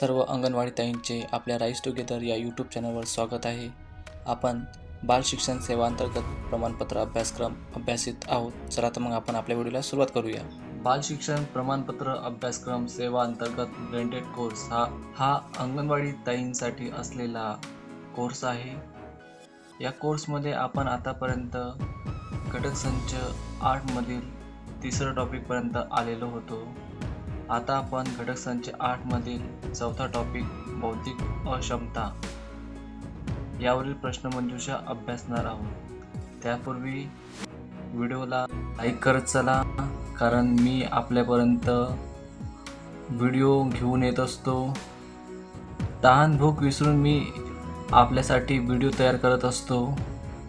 सर्व अंगणवाडी ताईंचे आपल्या rice together या यूट्यूब चॅनलवर स्वागत आहे. आपण बाल शिक्षण सेवा अंतर्गत प्रमाणपत्र अभ्यासक्रम अभ्यासित आहोत. चला तर मग आपण आपल्या व्हिडिओला सुरुवात करूया. बाल शिक्षण प्रमाणपत्र अभ्यासक्रम सेवा अंतर्गत ब्रँडेड कोर्स हा हा अंगणवाडी ताईंसाठी असलेला कोर्स आहे. या कोर्समध्ये आपण आतापर्यंत घटक संच आठमधील तिसरं टॉपिकपर्यंत आलेलो होतो. आता आपण घटक संच आठमधील चौथा टॉपिक बौद्धिक अक्षमता यावरील प्रश्नमंजुषा अभ्यासणार आहोत. त्यापूर्वी व्हिडिओला लाईक करत चला कारण मी आपल्यापर्यंत व्हिडिओ घेऊन येत असतो. तहान भूक विसरून मी आपल्यासाठी व्हिडिओ तयार करत असतो.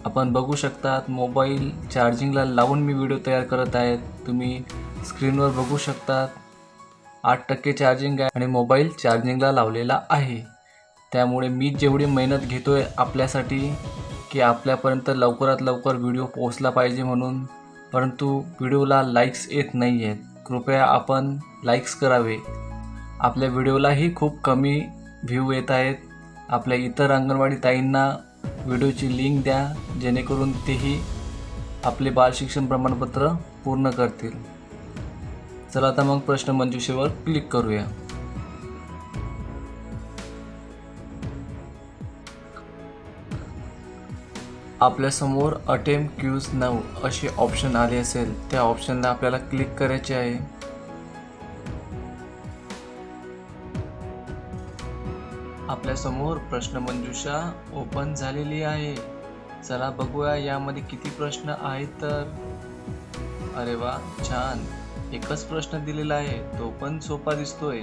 आपण बघू शकतात मोबाईल चार्जिंगला लावून मी व्हिडिओ तयार करत आहेत. तुम्ही स्क्रीनवर बघू शकतात. आठ टक्के चार्जिंग आहे आणि मोबाईल चार्जिंगला लावलेला आहे. त्यामुळे मी जेवढी मेहनत घेतो आहे आपल्यासाठी की आपल्यापर्यंत लवकरात लवकर व्हिडिओ पोहोचला पाहिजे म्हणून. परंतु व्हिडिओला लाईक्स येत नाही आहेत कृपया आपण लाईक्स करावे. आपल्या व्हिडिओलाही खूप कमी व्ह्यू येत आहेत. आपल्या इतर अंगणवाडी ताईंना व्हिडिओची लिंक द्या जेणेकरून तेही आपले बाल शिक्षण प्रमाणपत्र पूर्ण करतील. चला आता मग प्रश्न मंजुषेवर क्लिक करूया. आपल्यासमोर अटेम क्यूज नऊ असे ऑप्शन आले असेल त्या ऑप्शनला आपल्याला क्लिक करायचे आहे. आपल्यासमोर प्रश्नमंजुषा ओपन झालेली आहे. चला बघूया यामध्ये किती प्रश्न आहेत तर. अरे वा छान. एकच प्रश्न दिलेला आहे तो पण सोपा दिसतोय.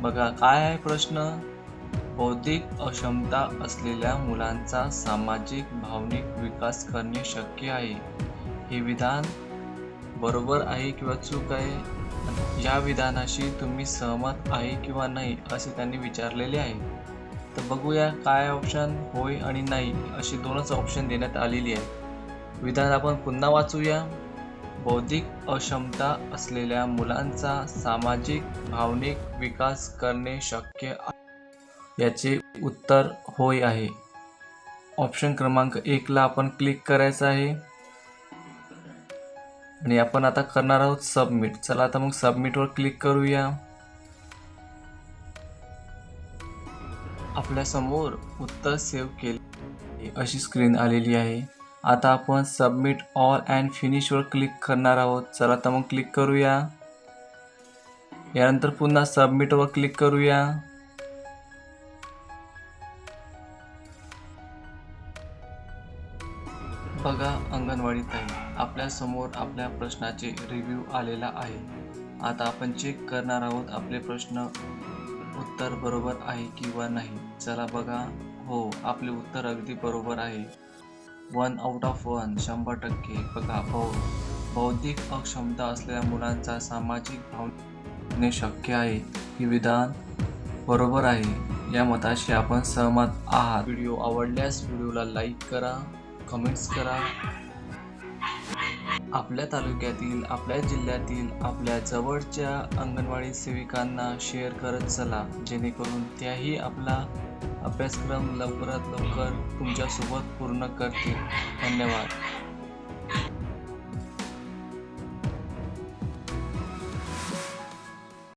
बघा काय आहे प्रश्न? बौद्धिक अक्षमता असलेल्या मुलांचा सामाजिक भावनिक विकास करणे शक्य आहे. हे विधान बरोबर आहे किंवा चूक आहे? या विधानाशी तुम्ही सहमत आहे किंवा नाही असे त्यांनी विचारलेले आहे. तर बघूया काय ऑप्शन होय आणि नाही अशी दोनच ऑप्शन देण्यात आलेली आहे. विधान आपण पुन्हा वाचूया. बौद्धिक अक्षमता असलेल्या मुलांचा सामाजिक भावनिक विकास करणे शक्य याचे उत्तर होय आहे. ऑप्शन क्रमांक एकला आपण क्लिक करायचं आहे. आणि आपण आता करणार आहोत सबमिट. चला आता मग सबमिटवर क्लिक करूया. आपल्यासमोर उत्तर सेव्ह केले. अशी स्क्रीन आलेली आहे. आता आपण सबमिट ऑल अँड फिनिशवर क्लिक करणार आहोत. चला तर मग क्लिक करूया. यानंतर पुन्हा सबमिटवर क्लिक करूया. बघा अंगणवाडी ताई आपल्यासमोर आपल्या प्रश्नाचे रिव्ह्यू आलेला आहे. आता आपण चेक करणार आहोत आपले प्रश्न उत्तर बरोबर आहे किंवा नाही. चला बघा. हो आपले उत्तर अगदी बरोबर आहे. वन आउट ऑफ वन शंभर टक्के. बघा बौ बौद्धिक अक्षमता असलेल्या मुलांचा सामाजिक भावने शक्य आहे. हे विधान बरोबर आहे. या मताशी आपण सहमत आहात. व्हिडिओ आवडल्यास व्हिडिओला लाईक करा कमेंट्स करा. आपल्या तालुक्यातील आपल्या जिल्ह्यातील आपल्या जवळच्या अंगणवाडी सेविकांना शेअर करत चला. जेणेकरून त्याही आपला अभ्यासक्रम लवकरात लवकर तुमच्यासोबत पूर्ण करतील. धन्यवाद.